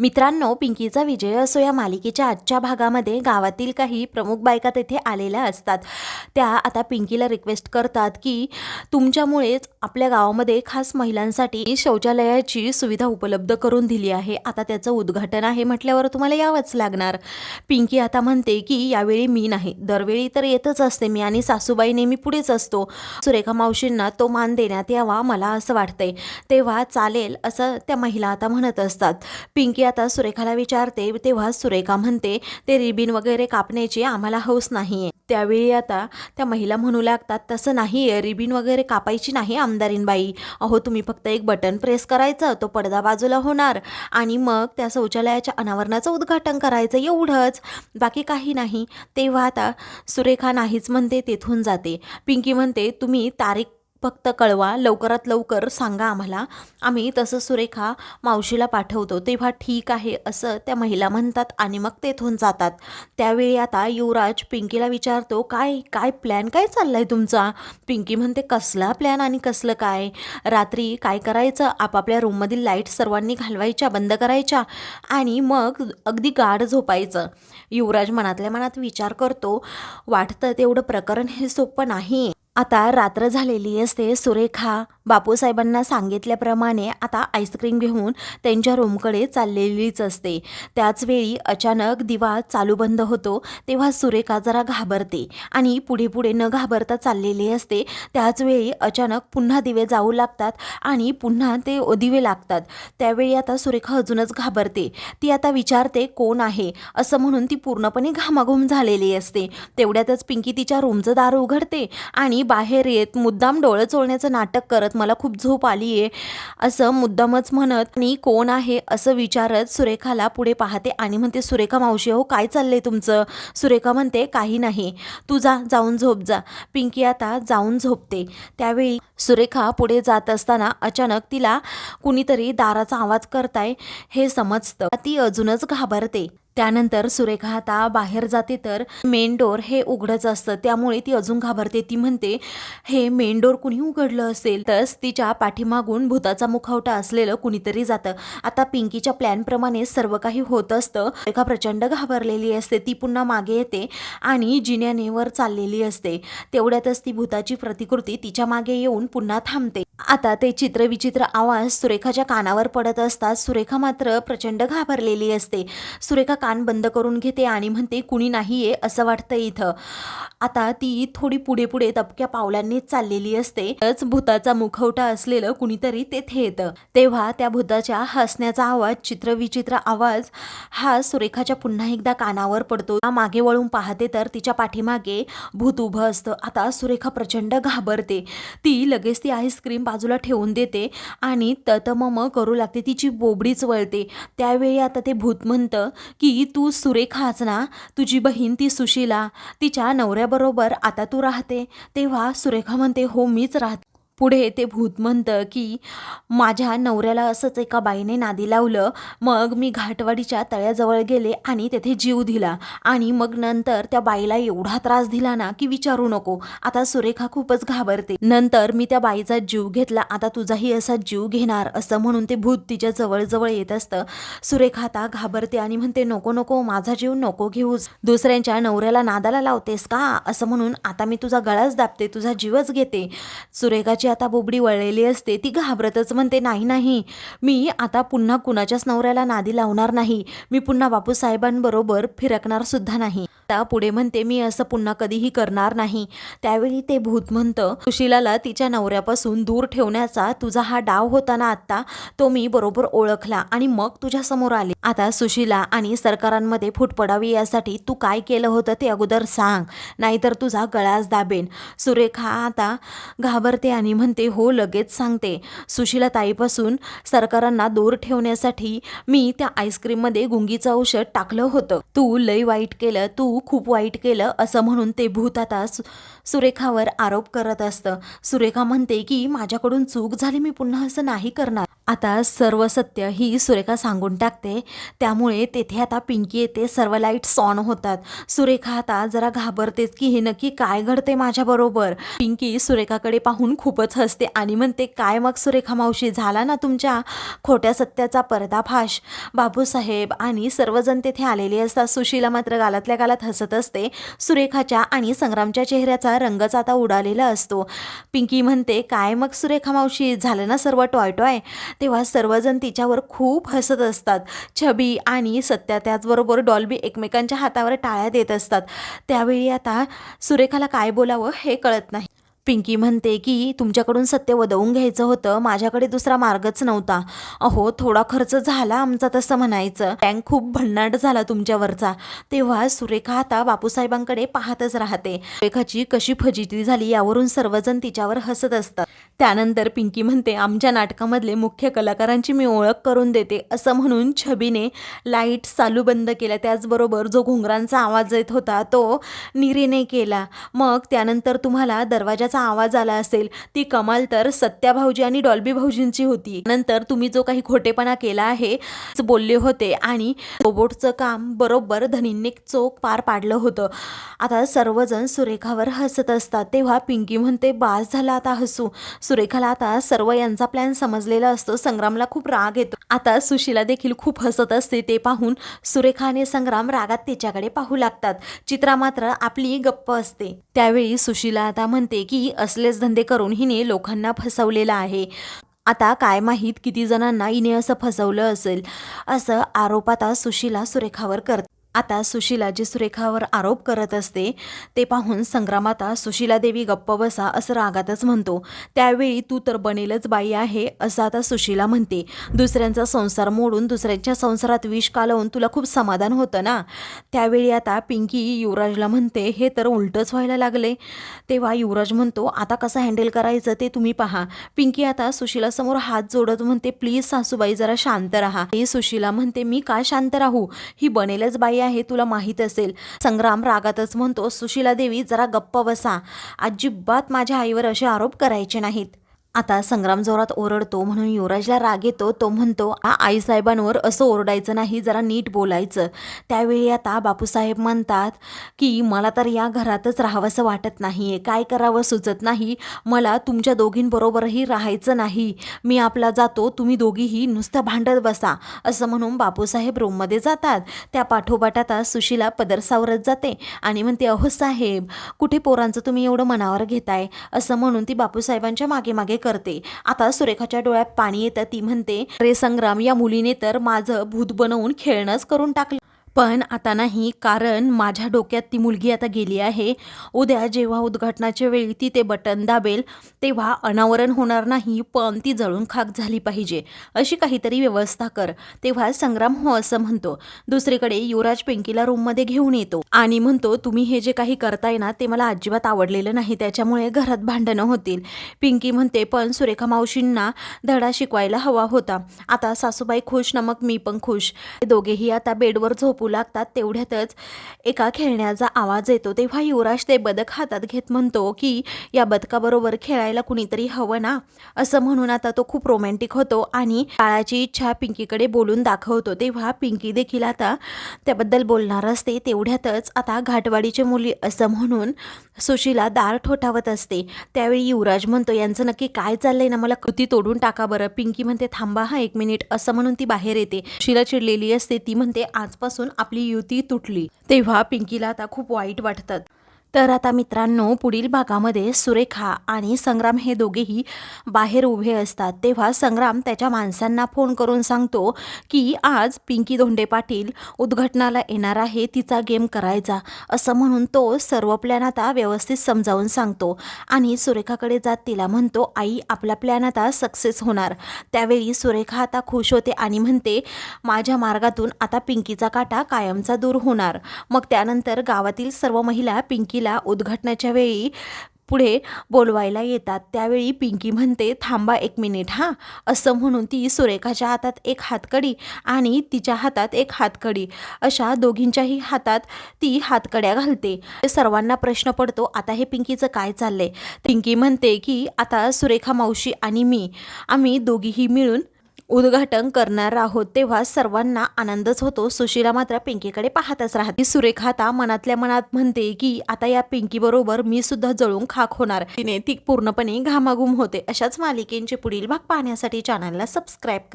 मित्रांनो पिंकीचा विजय असो या मालिकेच्या आजच्या भागामध्ये गावातील काही प्रमुख बायका तेथे आलेल्या असतात. त्या आता पिंकीला रिक्वेस्ट करतात की तुमच्यामुळेच आपल्या गावामध्ये खास महिलांसाठी शौचालयाची सुविधा उपलब्ध करून दिली आहे. आता त्याचं उद्घाटन आहे म्हटल्यावर तुम्हाला यावंच लागणार. पिंकी आता म्हणते की यावेळी मी नाही. दरवेळी तर येतच असते मी आणि सासूबाई नेहमी पुढेच असतो. सुरेखा मावशींना तो मान देण्यात यावा मला असं वाटतंय. तेव्हा चालेल असं त्या महिला आता म्हणत असतात. पिंकी आता सुरेखाला विचारते तेव्हा सुरेखा म्हणते ते रिबिन वगैरे कापण्याची आम्हाला हौस नाही आहे त्यावेळी आता त्या महिला म्हणू लागतात तसं नाही आहे रिबिन वगैरे कापायची नाही आमदारीनबाई. अहो तुम्ही फक्त एक बटन प्रेस करायचं तो पडदा बाजूला होणार. आणि मग त्या शौचालयाच्या अनावरणाचं उद्घाटन करायचं एवढंच. बाकी काही नाही. तेव्हा आता सुरेखा नाहीच म्हणते तेथून जाते. पिंकी म्हणते तुम्ही तारीख फक्त कळवा लवकरात लवकर सांगा आम्हाला. आम्ही तसं सुरेखा मावशीला पाठवतो. तेव्हा ठीक आहे असं त्या महिला म्हणतात आणि मग तेथून जातात. त्यावेळी आता युवराज पिंकीला विचारतो काय काय प्लॅन काय चाललाय तुमचा? पिंकी म्हणते कसला प्लॅन आणि कसलं काय? रात्री काय करायचं? आपापल्या रूममधील लाइट सर्वांनी घालवायच्या बंद करायच्या आणि मग अगदी गाढ झोपायचं. युवराज मनातल्या मनात विचार करतो वाटतं तेवढं प्रकरण हे सोपं नाही. आता रात्र झालेली असते. सुरेखा बापूसाहेबांना सांगितल्याप्रमाणे आता आईस्क्रीम घेऊन त्यांच्या रूमकडे चाललेलीच असते. त्याचवेळी अचानक दिवा चालू बंद होतो तेव्हा सुरेखा जरा घाबरते आणि पुढे पुढे न घाबरता चाललेली असते. त्याचवेळी अचानक पुन्हा दिवे जाऊ लागतात आणि पुन्हा ते दिवे लागतात. त्यावेळी आता सुरेखा अजूनच घाबरते. ती आता विचारते कोण आहे? असं म्हणून ती पूर्णपणे घामाघूम झालेली असते. तेवढ्यातच पिंकी तिच्या रूमचं दार उघडते आणि मी बाहेर येत मुद्दाम डोळं चोळण्याचं नाटक करत मला खूप झोप आली आहे असं मुद्दामच म्हणत मी कोण आहे? असं विचारत सुरेखाला पुढे पाहते आणि म्हणते सुरेखा मावशी हो काय चाललंय तुमचं? सुरेखा म्हणते काही नाही. तू जा जाऊन झोप जा. पिंकी आता जाऊन झोपते. त्यावेळी सुरेखा पुढे जात असताना अचानक तिला कुणीतरी दाराचा आवाज करताय हे समजतं. ती अजूनच घाबरते. त्यानंतर सुरेखा आता बाहेर जाते तर मेन डोर हे उघडच असतं. त्यामुळे ती अजून घाबरते. ती म्हणते हे मेन डोर कुणी उघडलं असेल तरच तिच्या पाठीमागून भूताचा मुखवटा असलेलं कुणीतरी जातं. आता पिंकीच्या प्लॅनप्रमाणे सर्व काही होत असतं. सुरेखा प्रचंड घाबरलेली असते. ती पुन्हा मागे येते आणि जिन्यानेवर चाललेली असते. तेवढ्यातच ती भूताची प्रतिकृती तिच्यामागे येऊन पुन्हा थांबते. आता ते चित्रविचित्र आवाज सुरेखाच्या कानावर पडत असतात. सुरेखा मात्र प्रचंड घाबरलेली असते. सुरेखा कान बंद करून घेते आणि म्हणते कुणी नाहीये असं वाटतं इथं. आता ती थोडी पुढे पुढे तपक्या पावलांनीच चाललेली असते. तच भूताचा मुखवटा असलेलं कुणीतरी तेथे येतं. तेव्हा त्या भूताच्या हसण्याचा आवाज चित्रविचित्र आवाज हा सुरेखाच्या पुन्हा एकदा कानावर पडतो. मागे वळून पाहते तर तिच्या पाठीमागे भूत उभं असतं. आता सुरेखा प्रचंड घाबरते. ती लगेच ती आईस्क्रीम बाजूला ठेवून देते आणि ततमम करू लागते. तिची बोबडीच वळते. त्यावेळी आता ते भूत म्हणतं की तू सुरेखाच ना तुझी बहीण ती सुशीला तिच्या नवऱ्याबरोबर आता तू राहते तेव्हा सुरेखा म्हणते हो मीच राहते. पुढे ते भूत म्हणतं की माझ्या नवऱ्याला असंच एका बाईने नादी लावलं. मग मी घाटवाडीच्या तळ्याजवळ गेले आणि तेथे जीव दिला. आणि मग नंतर त्या बाईला एवढा त्रास दिला ना की विचारू नको. आता सुरेखा खूपच घाबरते. नंतर मी त्या बाईचा जीव घेतला. आता तुझाही असा जीव घेणार असं म्हणून ते भूत तिच्या जवळजवळ येत असतं. सुरेखा आता घाबरते आणि म्हणते नको नको माझा जीव नको घेऊस. दुसऱ्यांच्या नवऱ्याला नादाला लावतेस का? असं म्हणून आता मी तुझा गळाच दाबते. तुझा जीवच घेते. सुरेखाची आता बोबडी वळलेली असते ती घाबरतच म्हणते नाही नाही मी आता पुन्हा कुणाच्याच नवऱ्याला नादी लावणार नाही मी पुन्हा बापूसाहेबांबरोबर फिरकणार सुद्धा नाही. आता पुढे म्हणते मी असं पुन्हा कधीही करणार नाही. त्यावेळी ते भूत म्हणतं सुशिलाला तिच्या नवऱ्यापासून दूर ठेवण्याचा तुझा हा डाव होता ना आत्ता तो मी बरोबर ओळखला आणि मग तुझ्या समोर आले. आता सुशिला आणि सरकारांमध्ये फूट पडावी यासाठी तू काय केलं होतं ते अगोदर सांग नाहीतर तुझा गळाच दाबेन. सुरेखा आता घाबरते आणि म्हणते हो लगेच सांगते. सुशिला ताईपासून सरकारांना दूर ठेवण्यासाठी मी त्या आईस्क्रीममध्ये गुंगीचं औषध टाकलं होतं. तू लय वाईट केलं तू खूप वाईट केलं असं म्हणून ते भूत आता सुरेखावर आरोप करत असतं. सुरेखा म्हणते की माझ्याकडून चूक झाली मी पुन्हा असं नाही करणार. आता सर्व सत्य ही सुरेखा सांगून टाकते. त्यामुळे तेथे आता पिंकी येते सर्व लाईट्स ऑन होतात. सुरेखा आता जरा घाबरतेच की हे नक्की काय घडते माझ्याबरोबर पिंकी सुरेखाकडे पाहून खूपच हसते आणि म्हणते काय मग सुरेखा मावशी झाला ना तुमच्या खोट्या सत्याचा पर्दाफाश? बाबूसाहेब आणि सर्वजण तेथे आलेले असतात. सुशीला मात्र गालातल्या गालात हसत असते. सुरेखाच्या आणि संग्रामच्या चेहऱ्याचा रंगच आता उडालेला असतो. पिंकी म्हणते काय मग सुरेखा मावशी झालं ना सर्व टॉय टॉय तेव्हा सर्वजण तिच्यावर खूप हसत असतात. छबी आणि सत्या त्याचबरोबर डॉल्बी एकमेकांच्या हातावर टाळ्या देत असतात. त्यावेळी आता सुरेखाला काय बोलावं हे कळत नाही. पिंकी म्हणते की तुमच्याकडून सत्य वदवून घ्यायचं होतं. माझ्याकडे दुसरा मार्गच नव्हता. अहो थोडा खर्च झाला आमचा तसं म्हणायचं. टँक खूप भन्नाट झाला तुमच्यावरचा. तेव्हा सुरेखा आता बापूसाहेबांकडे पाहतच राहते. सुरेखाची कशी फजिती झाली यावरून सर्वजण तिच्यावर हसत असतात. त्यानंतर पिंकी म्हणते आमच्या नाटकामधले मुख्य कलाकारांची मी ओळख करून देते असं म्हणून छबीने लाइट चालू बंद केल्या. त्याचबरोबर जो घुंगरांचा आवाज येत होता तो निरीने केला. मग त्यानंतर तुम्हाला दरवाजाचा आवाज आला असेल. ती कमाल तर सत्या भाऊजी आणि डॉल्बी भाऊजींची होती. नंतर तुम्ही जो काही खोटेपणा केला आहे बोलले होते आणि रोबोटचं काम बरोबर धनींनी चोख पार पाडलं होतं. आता सर्वजण सुरेखावर हसत असतात. तेव्हा पिंकी म्हणते बास झाला आता हसू. सुरेखाला आता सर्व यांचा प्लॅन समजलेला असतो. संग्रामला खूप राग येतो. आता सुशीला देखील खूप हसत असते. ते पाहून सुरेखा आणि संग्राम रागात तिच्याकडे पाहू लागतात. चित्रा मात्र आपली गप्प असते. त्यावेळी सुशीला आता म्हणते की असलेच धंदे करून हिने लोकांना फसवलेला आहे. आता काय माहीत किती जणांना हिने असं फसवलं असेल. असं आरोप आता सुशीला सुरेखावर करते आता सुशीला जी सुरेखावर आरोप करत असते ते पाहून संग्राम आता सुशीला देवी गप्प बसा असं रागातच म्हणतो. त्यावेळी तू तर बनेलच बाई आहे असं आता सुशीला म्हणते. दुसऱ्यांचा संसार मोडून दुसऱ्यांच्या संसारात विष कालवून तुला खूप समाधान होतं ना? त्यावेळी आता पिंकी युवराजला म्हणते हे तर उलटंच व्हायला लागले. तेव्हा युवराज म्हणतो आता कसं हँडल करायचं ते तुम्ही पहा. पिंकी आता सुशीलासमोर हात जोडत म्हणते प्लीज सासूबाई जरा शांत राहा. ही सुशीला म्हणते मी का शांत राहू? ही बनेलच बाई आहे तुला माहीत असेल. संग्राम रागातच म्हणतो सुशीला देवी जरा गप्प बसा. अजिबात माझ्या आईवर असे आरोप करायचे नाहीत. आता संग्राम जोरात ओरडतो म्हणून युवराजला राग येतो. तो म्हणतो "आ, आईसाहेबांवर असं ओरडायचं नाही जरा नीट बोलायचं. त्यावेळी आता बापूसाहेब म्हणतात की मला तर या घरातच राहावंसं वाटत नाही आहे काय करावं सुचत नाही. मला तुमच्या दोघींबरोबरही राहायचं नाही. मी आपला जातो तुम्ही दोघीही नुसतं भांडत बसा. असं म्हणून बापूसाहेब रूममध्ये जातात. त्या पाठोपाठ आता सुशीला पदरसावरत जाते आणि म्हणते अहो साहेब कुठे पोरांचं तुम्ही एवढं मनावर घेताय? असं म्हणून ती बापूसाहेबांच्या मागे मागे करते. आता सुरेखाच्या डोळ्यात पाणी येतं ती म्हणते रे संग्राम या मुलीने तर माझं भूत बनवून खेळणंच करून टाकलं. पण आता नाही कारण माझ्या डोक्यात ती मुलगी आता गेली आहे. उद्या जेव्हा उद्घाटनाच्या वेळी ती ते बटन दाबेल तेव्हा अनावरण होणार नाही पण ती जळून खाक झाली पाहिजे अशी काहीतरी व्यवस्था कर. तेव्हा संग्राम हो असं म्हणतो. दुसरीकडे युवराज पिंकीला रूममध्ये घेऊन येतो आणि म्हणतो तुम्ही हे जे काही करताय ना ते मला अजिबात आवडलेलं नाही त्याच्यामुळे घरात भांडणं होतील. पिंकी म्हणते पण सुरेखा मावशींना धडा शिकवायला हवा होता. आता सासूबाई खुश नमक मी पण खुश. दोघेही आता बेडवर झोपू लागतात तेवढ्यातच एका खेळण्याचा आवाज येतो. तेव्हा युवराज ते बदक हातात घेत म्हणतो की या बदकाबरोबर खेळायला कुणीतरी हवं ना? असं म्हणून आता तो खूप रोमॅन्टिक होतो आणि काळाची इच्छा पिंकीकडे बोलून दाखवतो. तेव्हा पिंकी देखील आता त्याबद्दल बोलणार असते. तेवढ्यातच आता घाटवाडीची मुली असं म्हणून सुशीला दार ठोठावत असते. त्यावेळी युवराज म्हणतो यांचं नक्की काय चाललंय ना? मला कृती तोडून टाका बरं. पिंकी म्हणते थांबा हा एक मिनिट. असं म्हणून ती बाहेर येते. सुशीला चिडलेली असते. ती म्हणते आजपासून आपली युती तुटली. तेव्हा पिंकीला आता खूप वाईट वाटतात तर आता मित्रांनो पुढील भागामध्ये सुरेखा आणि संग्राम हे दोघेही बाहेर उभे असतात. तेव्हा संग्राम त्याच्या माणसांना फोन करून सांगतो की आज पिंकी धोंडे पाटील उद्घाटनाला येणार आहे तिचा गेम करायचा. असं म्हणून तो सर्व प्लॅन आता व्यवस्थित समजावून सांगतो. आणि सुरेखाकडे जात तिला म्हणतो आई आपला प्लॅन आता सक्सेस होणार. त्यावेळी सुरेखा आता खुश होते आणि म्हणते माझ्या मार्गातून आता पिंकीचा काटा कायमचा दूर होणार. मग त्यानंतर गावातील सर्व महिला पिंकी पिंकीला उद्घाटनाच्या वेळी पुढे बोलवायला येतात. त्यावेळी पिंकी म्हणते थांबा एक मिनिट हां. असं म्हणून ती सुरेखाच्या हातात एक हातकडी आणि तिच्या हातात एक हातकडी. अशा दोघींच्याही हातात ती हातकड्या घालते. सर्वांना प्रश्न पडतो आता हे पिंकीचं काय चाललंय? पिंकी म्हणते की आता सुरेखा मावशी आणि मी आम्ही दोघीही मिळून उद्घाटन करणार आहोत तेव्हा सर्वांना आनंदच होतो. सुशीला मात्र पिंकीकडे पाहतच राहते. सुरेखा आता मनातल्या मनात म्हणते की आता या पिंकी बरोबर मी सुद्धा जळून खाक होणार. तिने ती पूर्णपणे घामाघूम होते. अशाच मालिकेंचे पुढील भाग पाहण्यासाठी चॅनलला सबस्क्राईब करा.